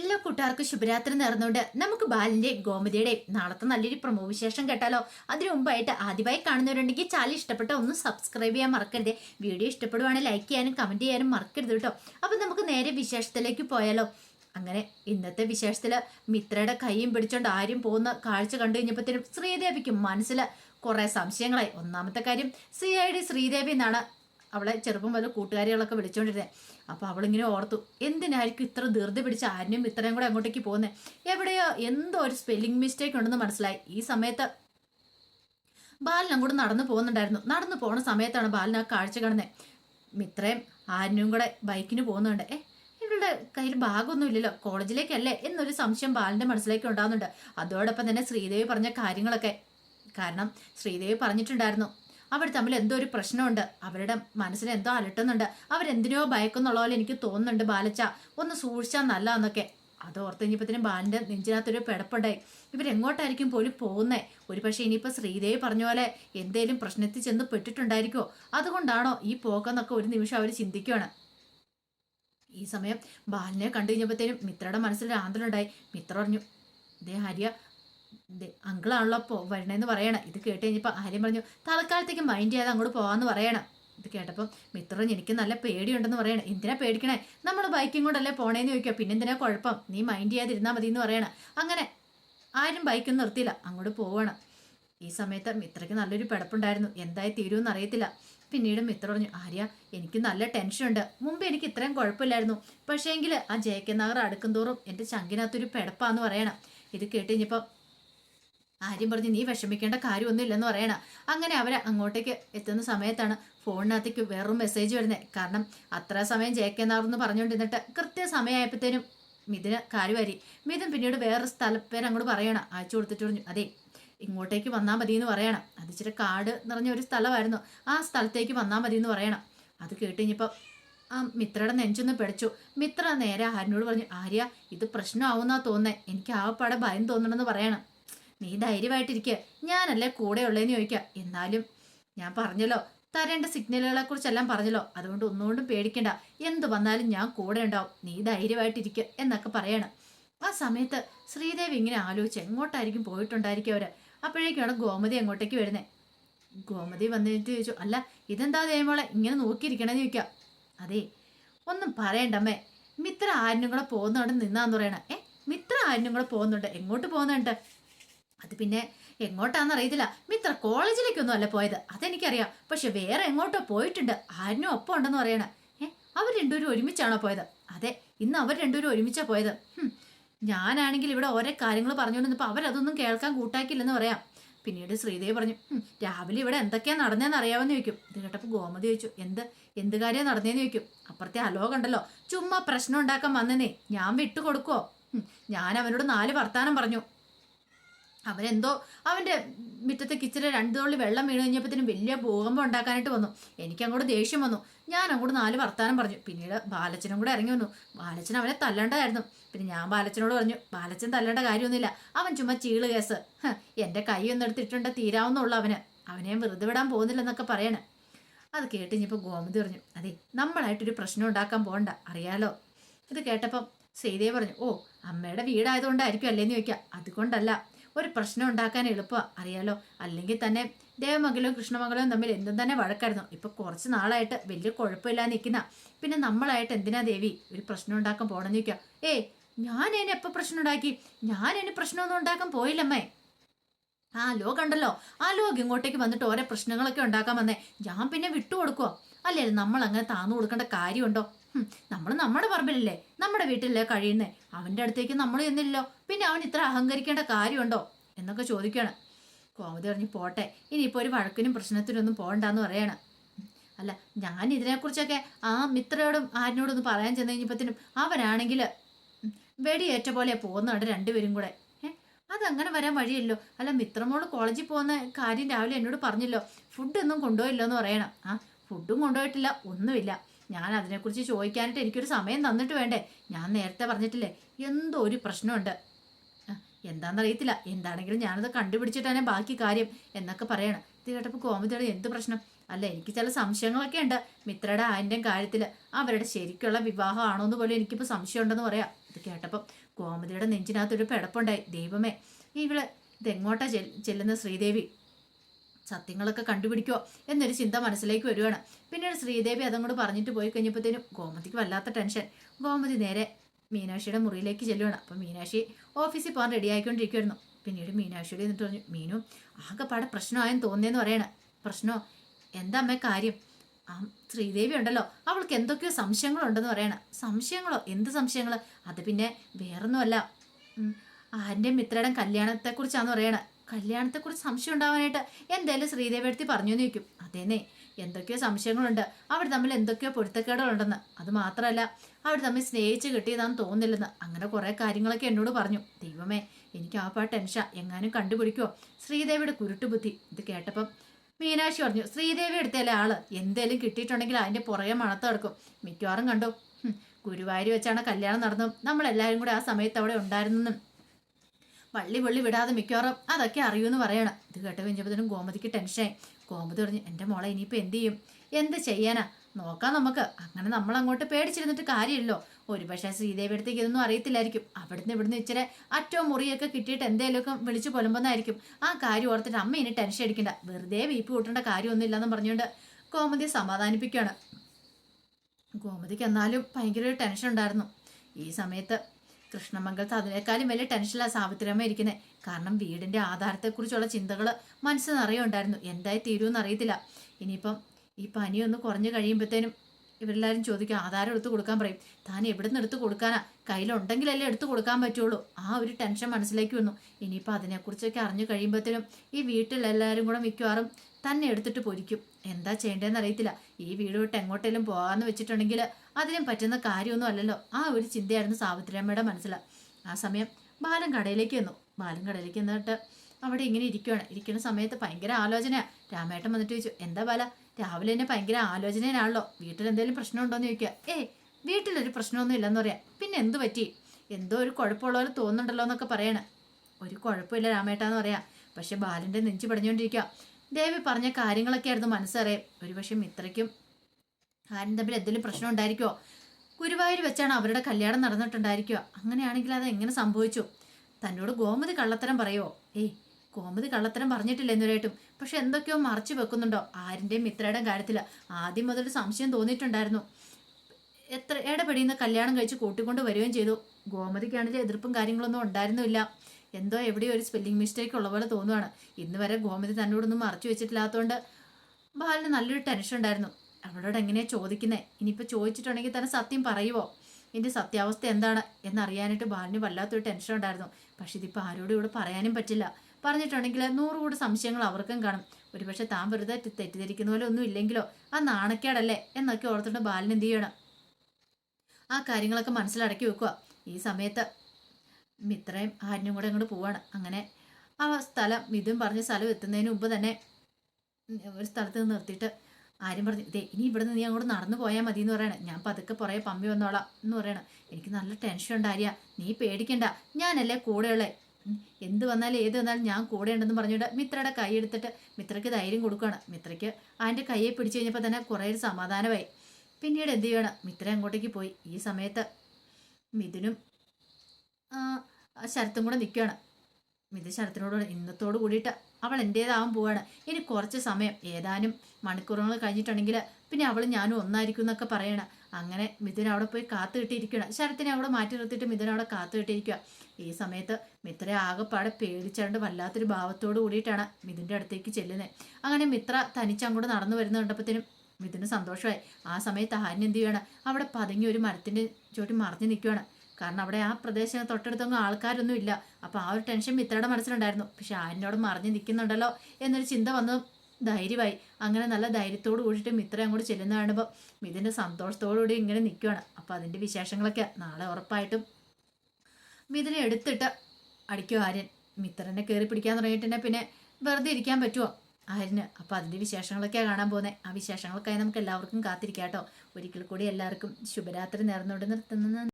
എല്ലാ കൂട്ടുകാർക്കും ശുഭരാത്രി നേർന്നുകൊണ്ട് നമുക്ക് ബാലിന്റെ ഗോമതിയുടെ നാളത്തെ നല്ലൊരു പ്രമോ വിശേഷം കേട്ടാലോ? അതിനു മുമ്പായിട്ട് ആദ്യമായി കാണുന്നവരുണ്ടെങ്കിൽ ചാനൽ ഇഷ്ടപ്പെട്ട ഒന്ന് സബ്സ്ക്രൈബ് ചെയ്യാൻ മറക്കരുത്. വീഡിയോ ഇഷ്ടപ്പെടുവാണെങ്കിൽ ലൈക്ക് ചെയ്യാനും കമന്റ് ചെയ്യാനും മറക്കരുത് കേട്ടോ. അപ്പൊ നമുക്ക് നേരെ വിശേഷത്തിലേക്ക് പോയാലോ? അങ്ങനെ ഇന്നത്തെ വിശേഷത്തിൽ മിത്രയുടെ കൈയും പിടിച്ചോണ്ട് ആരും പോകുന്ന കാഴ്ച കണ്ടു കഴിഞ്ഞപ്പോഴത്തേനും ശ്രീദേവിക്ക് മനസ്സിൽ കുറേ സംശയങ്ങളായി. ഒന്നാമത്തെ കാര്യം സി ഐ ഡി ശ്രീദേവി എന്നാണ് അവളെ ചെറുപ്പം മുതൽ കൂട്ടുകാരികളൊക്കെ വിളിച്ചോണ്ടിരുന്നത് അപ്പൊ അവളിങ്ങനെ ഓർത്തു എന്തിനായിരിക്കും ഇത്ര ധൃതി പിടിച്ച ആരും ഇത്രയും കൂടെ അങ്ങോട്ടേക്ക് പോകുന്നത് എവിടെയോ എന്തോ ഒരു സ്പെല്ലിംഗ് മിസ്റ്റേക്ക് ഉണ്ടെന്ന് മനസ്സിലായി. ഈ സമയത്ത് ബാലൻ അങ്ങോട്ട് നടന്നു പോകുന്നുണ്ടായിരുന്നു. നടന്നു പോണ സമയത്താണ് ബാലൻ ആ കാഴ്ച കാണുന്നത് മിത്രയും ആര്യനും കൂടെ ബൈക്കിന് പോകുന്നുണ്ട്. ഏ ഇവളുടെ കയ്യിൽ ഭാഗമൊന്നും ഇല്ലല്ലോ. കോളേജിലേക്കല്ലേ? എന്നൊരു സംശയം ബാലന്റെ മനസ്സിലേക്ക് ഉണ്ടാകുന്നുണ്ട് അതോടൊപ്പം തന്നെ ശ്രീദേവി പറഞ്ഞ കാര്യങ്ങളൊക്കെ. കാരണം ശ്രീദേവി പറഞ്ഞിട്ടുണ്ടായിരുന്നു അവർ തമ്മിൽ എന്തോ ഒരു പ്രശ്നമുണ്ട്. അവരുടെ മനസ്സിൽ എന്തോ അലട്ടുന്നുണ്ട്. അവരെന്തിനോ ഭയക്കുന്നുള്ള പോലെ എനിക്ക് തോന്നുന്നുണ്ട് ബാലച്ച. ഒന്ന് സൂക്ഷിച്ചാൽ നല്ല എന്നൊക്കെ അത് ഓർത്ത് കഴിഞ്ഞപ്പത്തിനും ബാലിന്റെ നെഞ്ചിനകത്തൊരു പിടപ്പുണ്ടായി. ഇവരെങ്ങോട്ടായിരിക്കും പോലും പോകുന്നേ? ഒരു പക്ഷേ ഇനിയിപ്പോൾ ശ്രീദേവി പറഞ്ഞ പോലെ എന്തേലും പ്രശ്നത്തിൽ ചെന്ന് പെട്ടിട്ടുണ്ടായിരിക്കോ അതുകൊണ്ടാണോ ഈ പോക്കെന്നൊക്കെ ഒരു നിമിഷം അവർ ചിന്തിക്കുകയാണ് ഈ സമയം ബാലിനെ കണ്ടു കഴിഞ്ഞപ്പോഴത്തേനും മിത്രയുടെ മനസ്സിൽ ആന്തലുണ്ടായി. മിത്ര പറഞ്ഞു ഇതേ ഹരിയ അങ്കിളാണല്ലോ അപ്പോൾ വരണേന്ന് പറയണം. ഇത് കേട്ട് കഴിഞ്ഞപ്പോൾ ആര്യം പറഞ്ഞു തൽക്കാലത്തേക്ക് മൈൻഡ് ചെയ്യാതെ അങ്ങോട്ട് പോകാന്ന് പറയണം. ഇത് കേട്ടപ്പോൾ മിത്രൻ എനിക്ക് നല്ല പേടിയുണ്ടെന്ന് പറയണം. എന്തിനാ പേടിക്കണേ? നമ്മൾ ബൈക്കും കൊണ്ടല്ലേ പോണേന്ന് ചോദിക്കുക പിന്നെ എന്തിനാ കുഴപ്പം? നീ മൈൻഡ് ചെയ്യാതിരുന്നാൽ മതി എന്ന് പറയണം. അങ്ങനെ ആരും ബൈക്കും നിർത്തിയില്ല. അങ്ങോട്ട് പോവണം. ഈ സമയത്ത് മിത്രയ്ക്ക് നല്ലൊരു പിടപ്പുണ്ടായിരുന്നു. എന്തായി തീരുമെന്ന് അറിയത്തില്ല. പിന്നീട് മിത്ര പറഞ്ഞു ആര്യ എനിക്ക് നല്ല ടെൻഷനുണ്ട്. മുമ്പ് എനിക്ക് ഇത്രയും കുഴപ്പമില്ലായിരുന്നു. പക്ഷേങ്കിൽ ആ ജെ കെ നഗർ അടുക്കും തോറും എന്റെ ചങ്കിനകത്തൊരു പിടപ്പാന്ന് പറയണം. ഇത് കേട്ട് കഴിഞ്ഞപ്പോൾ ആര്യം പറഞ്ഞ് നീ വിഷമിക്കേണ്ട കാര്യമൊന്നുമില്ലെന്ന് പറയണം. അങ്ങനെ അവർ അങ്ങോട്ടേക്ക് എത്തുന്ന സമയത്താണ് ഫോണിനകത്തേക്ക് വേറൊരു മെസ്സേജ് വരുന്നത് കാരണം അത്ര സമയം ജെ കെ നാർന്ന് പറഞ്ഞുകൊണ്ടിരുന്നിട്ട് കൃത്യ സമയമായപ്പോഴത്തേനും മിഥുന് കാര്യമാരി മിഥുൻ പിന്നീട് വേറെ സ്ഥലപ്പേര് അങ്ങോട്ട് പറയണം. അയച്ചു കൊടുത്തിട്ട് പറഞ്ഞു അതെ ഇങ്ങോട്ടേക്ക് വന്നാൽ മതി എന്ന് പറയണം. അത് ഇച്ചിരി കാട് നിറഞ്ഞ ഒരു സ്ഥലമായിരുന്നു. ആ സ്ഥലത്തേക്ക് വന്നാൽ മതി എന്ന് പറയണം. അത് കേട്ട് ആ മിത്രയുടെ നെഞ്ചൊന്ന് പിടിച്ചു. മിത്ര നേരെ ആര്യനോട് പറഞ്ഞു ആര്യ ഇത് പ്രശ്നമാവുന്നാ തോന്നേ എനിക്ക് ആവപ്പാടെ ഭയം തോന്നണമെന്ന് പറയണം. നീ ധൈര്യമായിട്ടിരിക്കുക ഞാനല്ലേ കൂടെ ഉള്ളതെന്ന് ചോദിക്കുക എന്നാലും ഞാൻ പറഞ്ഞല്ലോ തരേണ്ട സിഗ്നലുകളെ കുറിച്ചെല്ലാം പറഞ്ഞല്ലോ. അതുകൊണ്ട് ഒന്നുകൊണ്ടും പേടിക്കണ്ട. എന്ത് വന്നാലും ഞാൻ കൂടെ ഉണ്ടാവും നീ ധൈര്യമായിട്ടിരിക്കുക എന്നൊക്കെ പറയണം. ആ സമയത്ത് ശ്രീദേവി ഇങ്ങനെ ആലോചിച്ച് എങ്ങോട്ടായിരിക്കും പോയിട്ടുണ്ടായിരിക്കും അവർ. അപ്പോഴേക്കാണ് ഗോമതി അങ്ങോട്ടേക്ക് വരുന്നത് ഗോമതി വന്നിട്ട് ചോദിച്ചു അല്ല ഇതെന്താ ദേവമോളെ ഇങ്ങനെ നോക്കിയിരിക്കണമെന്ന് ചോദിക്കാം. അതെ ഒന്നും പറയണ്ടമ്മേ. മിത്ര ആരിനും കൂടെ പോകുന്നുണ്ട് നിന്നാന്ന് പറയണേ. ഏ മിത്ര ആരിനും കൂടെ പോകുന്നുണ്ട്? എങ്ങോട്ട് പോകുന്നുണ്ട്? അത് പിന്നെ എങ്ങോട്ടാന്ന് അറിയത്തില്ല. മിത്ര കോളേജിലേക്കൊന്നും അല്ല പോയത്. അതെനിക്കറിയാം. പക്ഷെ വേറെ എങ്ങോട്ടോ പോയിട്ടുണ്ട്. ആരിനും ഒപ്പം ഉണ്ടെന്ന് പറയണ. ഏ അവർ രണ്ടുപേരും ഒരുമിച്ചാണോ പോയത്? അതെ ഇന്ന് അവർ രണ്ടുപേരും ഒരുമിച്ചാ പോയത്. ഞാനാണെങ്കിൽ ഇവിടെ ഓരോ കാര്യങ്ങൾ പറഞ്ഞുകൊണ്ടിരുന്നപ്പോൾ അവരതൊന്നും കേൾക്കാൻ കൂട്ടാക്കില്ലെന്ന് പറയാം. പിന്നീട് ശ്രീദേവി പറഞ്ഞു രാവിലെ ഇവിടെ എന്തൊക്കെയാണ് നടന്നതെന്ന് അറിയാമെന്ന് ചോദിക്കും. ഇത് കേട്ടപ്പോൾ ഗോമതി ചോദിച്ചു എന്ത് എന്ത് കാര്യം നടന്നേന്ന് ചോദിക്കും. അപ്പുറത്തെ അലോ കണ്ടല്ലോ ചുമ്മാ പ്രശ്നം ഉണ്ടാക്കാൻ വന്നേ ഞാൻ വിട്ടുകൊടുക്കുവോ? ഞാൻ അവനോട് നാല് വർത്താനം പറഞ്ഞു. അവനെന്തോ അവന്റെ മുറ്റത്തേക്ക് ഇച്ചിരി രണ്ടു തുള്ളി വെള്ളം വീണ് കഴിഞ്ഞപ്പോഴത്തേനും വലിയ ഭൂകമ്പം ഉണ്ടാക്കാനായിട്ട് വന്നു. എനിക്കങ്ങോട്ട് ദേഷ്യം വന്നു. ഞാൻ അങ്ങോട്ട് നാല് വർത്താനം പറഞ്ഞു. പിന്നീട് ബാലച്ചനും കൂടെ ഇറങ്ങി വന്നു. ബാലച്ചൻ അവനെ തല്ലണ്ടായിരുന്നു. പിന്നെ ഞാൻ ബാലച്ചനോട് പറഞ്ഞു ബാലച്ചൻ തല്ലേണ്ട കാര്യമൊന്നുമില്ല. അവൻ ചുമ്മാ ചീൾ കേസ്. എന്റെ കൈ ഒന്നും എടുത്തിട്ടുണ്ട് തീരാവുന്നുള്ളൂ അവന്. അവനെ വെറുതെ വിടാൻ പോകുന്നില്ലെന്നൊക്കെ പറയണേ. അത് കേട്ട് ഇനിയിപ്പോൾ ഗോമതി പറഞ്ഞു അതെ നമ്മളായിട്ടൊരു പ്രശ്നം ഉണ്ടാക്കാൻ പോകണ്ട. അറിയാലോ? ഇത് കേട്ടപ്പം സീതയെ പറഞ്ഞു ഓ അമ്മയുടെ വീടായതുകൊണ്ടായിരിക്കും അല്ലേന്ന് ചോദിക്കാം. അതുകൊണ്ടല്ല. ഒരു പ്രശ്നം ഉണ്ടാക്കാൻ എളുപ്പമാണ് അറിയാലോ? അല്ലെങ്കിൽ തന്നെ ദേവമംഗലവും കൃഷ്ണമംഗലവും തമ്മിൽ എന്തും തന്നെ വഴക്കായിരുന്നു. ഇപ്പൊ കുറച്ച് നാളായിട്ട് വലിയ കുഴപ്പമില്ലാതെ നിൽക്കുന്ന. പിന്നെ നമ്മളായിട്ട് എന്തിനാ ദേവി ഒരു പ്രശ്നം ഉണ്ടാക്കാൻ പോണെന്ന് ചോദിക്കുക? ഏയ് ഞാൻ എന്നെ എപ്പോൾ പ്രശ്നം ഉണ്ടാക്കി? ഞാൻ എന്നെ പ്രശ്നമൊന്നും ഉണ്ടാക്കാൻ പോയില്ലമ്മേ. ആ ലോ കണ്ടല്ലോ ആ ലോഗ് ഇങ്ങോട്ടേക്ക് വന്നിട്ട് ഓരോ പ്രശ്നങ്ങളൊക്കെ ഉണ്ടാക്കാൻ വന്നേ. ഞാൻ പിന്നെ വിട്ടുകൊടുക്കുവോ? അല്ലേ നമ്മൾ അങ്ങനെ താന്നു കൊടുക്കേണ്ട കാര്യമുണ്ടോ? നമ്മൾ നമ്മുടെ പറമ്പിലല്ലേ നമ്മുടെ വീട്ടിലല്ലേ കഴിയുന്നേ? അവന്റെ അടുത്തേക്ക് നമ്മൾ എന്നില്ലല്ലോ പിന്നെ അവൻ ഇത്ര അഹങ്കരിക്കേണ്ട കാര്യമുണ്ടോ? എന്നൊക്കെ ചോദിക്കുകയാണ് കോമതി പറഞ്ഞു പോട്ടെ ഇനിയിപ്പോൾ ഒരു വഴക്കിനും പ്രശ്നത്തിനും ഒന്നും പോകണ്ടെന്ന് പറയാണ്. അല്ല ഞാൻ ഇതിനെക്കുറിച്ചൊക്കെ ആ മിത്രയോടും ആരിനോടും ഒന്ന് പറയാൻ ചെന്ന് കഴിഞ്ഞപ്പോഴത്തേനും അവരാണെങ്കിൽ വെടിയേറ്റ പോലെ പോകുന്നുണ്ട് രണ്ടുപേരും കൂടെ. അതങ്ങനെ വരാൻ വഴിയല്ലോ അല്ല മിത്രമോൾ കോളേജിൽ പോകുന്ന കാര്യം രാവിലെ എന്നോട് പറഞ്ഞല്ലോ. ഫുഡൊന്നും കൊണ്ടുപോയില്ലോ എന്ന് പറയണം. ആ ഫുഡും കൊണ്ടുപോയിട്ടില്ല ഒന്നുമില്ല. ഞാൻ അതിനെക്കുറിച്ച് ചോദിക്കാനായിട്ട് എനിക്കൊരു സമയം തന്നിട്ട് വേണ്ടേ? ഞാൻ നേരത്തെ പറഞ്ഞിട്ടില്ലേ? എന്തോ ഒരു പ്രശ്നമുണ്ട്. എന്താണെന്നറിയത്തില്ല എന്താണെങ്കിലും ഞാനത് കണ്ടുപിടിച്ചിട്ടാണ് ബാക്കി കാര്യം എന്നൊക്കെ പറയണം. ഇത് കേട്ടപ്പോൾ കോമതിയുടെ എന്ത് പ്രശ്നം? അല്ല എനിക്ക് ചില സംശയങ്ങളൊക്കെ ഉണ്ട്. മിത്രയുടെ ആന്റെയും കാര്യത്തിൽ അവരുടെ ശരിക്കുള്ള വിവാഹമാണോ എന്ന് പോലും എനിക്കിപ്പോൾ സംശയം ഉണ്ടെന്ന് പറയാം. ഇത് കേട്ടപ്പം കോമതിയുടെ നെഞ്ചിനകത്തൊരു പിടപ്പുണ്ടായി. ദൈവമേ ഇവൾ ഇതെങ്ങോട്ടാ ചെല്ലുന്ന ശ്രീദേവി? സത്യങ്ങളൊക്കെ കണ്ടുപിടിക്കോ എന്നൊരു ചിന്ത മനസ്സിലേക്ക് വരുവാണ്. പിന്നീട് ശ്രീദേവി അതങ്ങോട്ട് പറഞ്ഞിട്ട് പോയി കഴിഞ്ഞപ്പോഴത്തേനും ഗോമതിക്ക് വല്ലാത്ത ടെൻഷൻ. ഗോമതി നേരെ മീനാക്ഷിയുടെ മുറിയിലേക്ക് ചെല്ലുവാണ്. അപ്പം മീനാക്ഷി ഓഫീസിൽ പോകാൻ റെഡി ആയിക്കൊണ്ടിരിക്കുമായിരുന്നു പിന്നീട് മീനാക്ഷിയോട് എന്നിട്ട് പറഞ്ഞു മീനു ആകെപ്പാടെ പ്രശ്നമായെന്ന് തോന്നിയെന്ന് പറയണേ. പ്രശ്നമോ എന്താ അമ്മ കാര്യം? ആ ശ്രീദേവി ഉണ്ടല്ലോ. അവൾക്ക് എന്തൊക്കെയോ സംശയങ്ങളുണ്ടെന്ന് പറയണം. സംശയങ്ങളോ? എന്ത് സംശയങ്ങൾ അത് പിന്നെ വേറൊന്നുമല്ല. ആരുടെയും മിത്രയുടെ കല്യാണത്തെക്കുറിച്ചാന്ന് പറയണ. കല്യാണത്തെക്കുറിച്ച് സംശയം ഉണ്ടാവാനായിട്ട് എന്തായാലും ശ്രീദേവി എടുത്ത് പറഞ്ഞു എന്ന് ചോദിക്കും. അതേന്നെ എന്തൊക്കെയോ സംശയങ്ങളുണ്ട്. അവർ തമ്മിൽ എന്തൊക്കെയോ പൊരുത്തക്കേടുകളുണ്ടെന്ന്. അത് മാത്രമല്ല അവർ തമ്മിൽ സ്നേഹിച്ച് കിട്ടിയതാന്ന് തോന്നുന്നില്ലെന്ന്. അങ്ങനെ കുറേ കാര്യങ്ങളൊക്കെ എന്നോട് പറഞ്ഞു. ദൈവമേ എനിക്ക് ആ പാ ടെൻഷൻ എങ്ങാനും കണ്ടുപിടിക്കുമോ ശ്രീദേവിയുടെ കുരുട്ടുബുദ്ധി ഇത് കേട്ടപ്പം മീനാക്ഷി പറഞ്ഞു ശ്രീദേവി എടുത്തല്ലേ ആൾ? എന്തേലും കിട്ടിയിട്ടുണ്ടെങ്കിൽ അതിന്റെ പുറകെ മണത്ത് കിടക്കും മിക്കവാറും കണ്ടു? ഗുരുവായൂർ വെച്ചാണ് കല്യാണം നടന്നതും. നമ്മളെല്ലാവരും കൂടെ ആ സമയത്ത് അവിടെ ഉണ്ടായിരുന്നെന്നും. വള്ളി വള്ളി വിടാതെ മിക്കവാറും അതൊക്കെ അറിയൂന്ന് പറയണം. ഇത് കേട്ട് കഴിഞ്ഞപ്പോഴത്തേനും ഗോമതിക്ക് ടെൻഷനായി ഗോമതി പറഞ്ഞു എന്റെ മോളെ ഇനിയിപ്പോൾ എന്ത് ചെയ്യും? എന്ത് ചെയ്യാനാ? നോക്കാം നമുക്ക്. അങ്ങനെ നമ്മൾ അങ്ങോട്ട് പേടിച്ചിരുന്നിട്ട് കാര്യമില്ലല്ലോ. ഒരുപക്ഷെ ശ്രീദേവി അടുത്തേക്ക് ഇതൊന്നും അറിയത്തില്ലായിരിക്കും. അവിടുന്ന് ഇവിടുന്ന് ഇച്ചിരി അറ്റവും മുറിയൊക്കെ കിട്ടിയിട്ട് എന്തെങ്കിലുമൊക്കെ വിളിച്ചു പുലമ്പെന്നായിരിക്കും ആ കാര്യം ഓർത്തിട്ട് അമ്മ ഇനി ടെൻഷൻ അടിക്കണ്ട. വെറുതെ വീപ്പ് കൂട്ടേണ്ട കാര്യമൊന്നും പറഞ്ഞുകൊണ്ട് ഗോമതി സമാധാനിപ്പിക്കുകയാണ്. ഗോമതിക്ക് എന്നാലും ഭയങ്കര ഒരു ടെൻഷൻ ഉണ്ടായിരുന്നു. ഈ സമയത്ത് കൃഷ്ണമംഗലത്ത് അതിനേക്കാളും വലിയ ടെൻഷനിലാണ് സാവിത്രിയമ്മ ഇരിക്കുന്നത് കാരണം വീടിന്റെ ആധാരത്തെക്കുറിച്ചുള്ള ചിന്തകൾ മനസ്സ് നിറയെ ഉണ്ടായിരുന്നു. എന്തായി തീരുമെന്ന് അറിയത്തില്ല. ഇനിയിപ്പം ഈ പനിയൊന്ന് കുറഞ്ഞു കഴിയുമ്പോഴത്തേനും ഇവരെല്ലാവരും ചോദിക്കും ആധാരം എടുത്തു കൊടുക്കാൻ പറയും. താൻ എവിടെ നിന്ന് എടുത്ത് കൊടുക്കാനാ? കയ്യിലുണ്ടെങ്കിലല്ലേ എടുത്തു കൊടുക്കാൻ പറ്റുള്ളൂ. ആ ഒരു ടെൻഷൻ മനസ്സിലേക്ക് വന്നു. ഇനിയിപ്പോൾ അതിനെക്കുറിച്ചൊക്കെ അറിഞ്ഞു കഴിയുമ്പോഴത്തേനും ഈ വീട്ടിലെല്ലാവരും കൂടെ മിക്കവാറും തന്നെ എടുത്തിട്ട് പൊരിക്കും. എന്താ ചെയ്യേണ്ടതെന്ന് അറിയത്തില്ല. ഈ വീട് വിട്ട് എങ്ങോട്ടേലും പോകാമെന്ന് വെച്ചിട്ടുണ്ടെങ്കിൽ അതിനും പറ്റുന്ന കാര്യമൊന്നും അല്ലല്ലോ. ആ ഒരു ചിന്തയായിരുന്നു സാവിത്രിയമ്മയുടെ മനസ്സിൽ ആ സമയം ബാലൻ കടയിലേക്ക് വന്നു ബാലൻ കടയിലേക്ക് വന്നിട്ട് അവിടെ ഇങ്ങനെ ഇരിക്കുകയാണ് ഇരിക്കുന്ന സമയത്ത് ഭയങ്കര ആലോചനയാണ് രാമേട്ടൻ വന്നിട്ട് ചോദിച്ചു എന്താ ബാല? രാവിലെ തന്നെ ഭയങ്കര ആലോചനയിലാണല്ലോ. വീട്ടിൽ എന്തെങ്കിലും പ്രശ്നമുണ്ടോയെന്ന് ചോദിക്കുക ഏ വീട്ടിലൊരു പ്രശ്നമൊന്നും ഇല്ലെന്ന് പറയാം. പിന്നെ എന്ത് പറ്റി? എന്തോ ഒരു കുഴപ്പമുള്ള പോലെ തോന്നുന്നുണ്ടല്ലോ എന്നൊക്കെ പറയണ. ഒരു കുഴപ്പമില്ല രാമേട്ടാന്ന് പറയാം. പക്ഷെ ബാലന്റെ നെഞ്ചു പടഞ്ഞുകൊണ്ടിരിക്കുക ദേവി പറഞ്ഞ കാര്യങ്ങളൊക്കെ ആയിരുന്നു മനസ്സറിയാം ഒരുപക്ഷെ മിത്രയ്ക്കും ആരും തമ്മിൽ എന്തെങ്കിലും പ്രശ്നം ഉണ്ടായിരിക്കുമോ ഗുരുവായൂർ വെച്ചാണ് അവരുടെ കല്യാണം നടന്നിട്ടുണ്ടായിരിക്കുക അങ്ങനെയാണെങ്കിൽ അത് എങ്ങനെ സംഭവിച്ചു? തന്നോട് ഗോമതി കള്ളത്തരം പറയുമോ ഏയ് ഗോമതി കള്ളത്തരം പറഞ്ഞിട്ടില്ല എന്നൊരായിട്ടും പക്ഷെ എന്തൊക്കെയോ മറച്ചു വെക്കുന്നുണ്ടോ? ആരിന്റെയും മിത്രയുടെയും കാര്യത്തിൽ ആദ്യം മുതൽ സംശയം തോന്നിയിട്ടുണ്ടായിരുന്നു. എത്ര ഇടപെടിയുന്ന കല്യാണം കഴിച്ച് കൂട്ടിക്കൊണ്ട് വരികയും ചെയ്തു. ഗോമതിക്കാണെങ്കിൽ എതിർപ്പും കാര്യങ്ങളൊന്നും ഉണ്ടായിരുന്നില്ല എന്തോ എവിടെയോ ഒരു സ്പെല്ലിംഗ് മിസ്റ്റേക്ക് ഉള്ള പോലെ തോന്നുവാണ്. ഇന്ന് വരെ ഗോമതി തന്നോടൊന്നും മറച്ചു വെച്ചിട്ടില്ലാത്തതുകൊണ്ട് ബാലിന് നല്ലൊരു ടെൻഷൻ ഉണ്ടായിരുന്നു. അവളോട് എങ്ങനെയാ ചോദിക്കുന്നേ? ഇനിയിപ്പോൾ ചോദിച്ചിട്ടുണ്ടെങ്കിൽ തന്നെ സത്യം പറയുവോ? ഇതിന്റെ സത്യാവസ്ഥ എന്താണ്? എന്നറിയാനായിട്ട് ബാലിന് വല്ലാത്തൊരു ടെൻഷൻ ഉണ്ടായിരുന്നു. പക്ഷെ ഇതിപ്പോൾ ആരോടും ഇവിടെ പറയാനും പറ്റില്ല. പറഞ്ഞിട്ടുണ്ടെങ്കിൽ നൂറ് കൂടെ സംശയങ്ങൾ അവർക്കും കാണും. ഒരുപക്ഷെ താൻ വെറുതെ തെറ്റിദ്ധരിക്കുന്ന പോലെ ഒന്നും ഇല്ലെങ്കിലോ? ആ നാണക്കേടല്ലേ? എന്നൊക്കെ ഓർത്തിട്ട് ബാലൻ എന്ത് ചെയ്യണം? ആ കാര്യങ്ങളൊക്കെ മനസ്സിലടക്കി വെക്കുക ഈ സമയത്ത് മിത്രയും ആരിനും കൂടെ അങ്ങോട്ട് പോവാണ്. അങ്ങനെ ആ സ്ഥലം ഇതും പറഞ്ഞ സ്ഥലം എത്തുന്നതിന് മുമ്പ് തന്നെ ഒരു സ്ഥലത്ത് നിന്ന് നിർത്തിയിട്ട് ആരും പറഞ്ഞു ഇതേ ഇനി ഇവിടെ നിന്ന് നീ അങ്ങോട്ട് നടന്നു പോയാൽ മതി എന്ന് പറയണേ. ഞാൻ പതുക്കെ പുറകെ പമ്മി വന്നോളാം എന്ന് പറയണം. എനിക്ക് നല്ല ടെൻഷൻ ഉണ്ടാരിയ നീ പേടിക്കണ്ട. ഞാനല്ലേ കൂടെയുള്ളേ എന്ത് വന്നാലും ഏത് വന്നാലും ഞാൻ കൂടെ ഉണ്ടെന്ന് പറഞ്ഞിട്ട് മിത്രയുടെ കൈ എടുത്തിട്ട് മിത്രയ്ക്ക് ധൈര്യം കൊടുക്കുകയാണ്. മിത്രയ്ക്ക് അതിന്റെ കൈയെ പിടിച്ചു കഴിഞ്ഞപ്പോൾ തന്നെ കുറേ ഒരു സമാധാനമായി. പിന്നീട് എന്ത് ചെയ്യണം മിത്ര അങ്ങോട്ടേക്ക് പോയി. ഈ സമയത്ത് മിഥുനും ശരത്തും കൂടെ നിൽക്കുകയാണ്. മിഥുൻ ശരത്തിനോട് ഇന്നത്തോട് കൂടിയിട്ട് അവൾ എന്റേതാവാൻ പോവാണ് ഇനി കുറച്ച് സമയം ഏതാനും മണിക്കൂറുകൾ കഴിഞ്ഞിട്ടുണ്ടെങ്കിൽ പിന്നെ അവൾ ഞാനും ഒന്നായിരിക്കും എന്നൊക്കെ പറയണ. അങ്ങനെ മിഥുൻ അവിടെ പോയി കാത്തു കിട്ടിയിരിക്കുകയാണ്. ശരത്തിനെ അവിടെ മാറ്റി നിർത്തിയിട്ട് മിഥുൻ അവിടെ കാത്തു കിട്ടിയിരിക്കുക ഈ സമയത്ത് മിത്ര ആകെപ്പാടെ പേടിച്ചാണ്ട് വല്ലാത്തൊരു ഭാവത്തോട് കൂടിയിട്ടാണ് മിഥുന്റെ അടുത്തേക്ക് ചെല്ലുന്നത്. അങ്ങനെ മിത്ര തനിച്ചങ്ങോട്ട് നടന്നു വരുന്ന കണ്ടപ്പോഴത്തേനും മിഥുന് സന്തോഷമായി. ആ സമയത്ത് ആന്യം എന്ത് ചെയ്യണം അവിടെ പതുങ്ങി ഒരു മരത്തിന്റെ ചോട്ടി മറിഞ്ഞു നിൽക്കുകയാണ് കാരണം അവിടെ ആ പ്രദേശം തൊട്ടടുത്തൊന്നും ആൾക്കാരൊന്നും ഇല്ല. അപ്പോൾ ആ ഒരു ടെൻഷൻ മിത്രയുടെ മനസ്സിലുണ്ടായിരുന്നു. പക്ഷെ ആര്യനോട് മറിഞ്ഞു നിൽക്കുന്നുണ്ടല്ലോ എന്നൊരു ചിന്ത വന്നു ധൈര്യമായി. അങ്ങനെ നല്ല ധൈര്യത്തോട് കൂടിയിട്ട് മിത്ര അങ്ങോട്ട് ചെല്ലുന്ന കാണുമ്പോൾ മിഥുന്റെ സന്തോഷത്തോടു കൂടി ഇങ്ങനെ നിൽക്കുകയാണ് അപ്പോൾ അതിന്റെ വിശേഷങ്ങളൊക്കെ നാളെ ഉറപ്പായിട്ടും മിഥുനെ എടുത്തിട്ട് അടിക്കും ആര്യൻ. മിത്രനെ കയറി പിടിക്കാൻ തുടങ്ങിയിട്ടുണ്ടെ പിന്നെ വെറുതെ ഇരിക്കാൻ പറ്റുമോ ആര്യന്? അപ്പോൾ അതിന്റെ വിശേഷങ്ങളൊക്കെ കാണാൻ പോകുന്നത് ആ വിശേഷങ്ങൾക്കായി നമുക്ക് എല്ലാവർക്കും കാത്തിരിക്കാം കേട്ടോ. ഒരിക്കൽ കൂടി എല്ലാവർക്കും ശുഭരാത്രി നേർന്നുകൊണ്ട് നിർത്തുന്ന.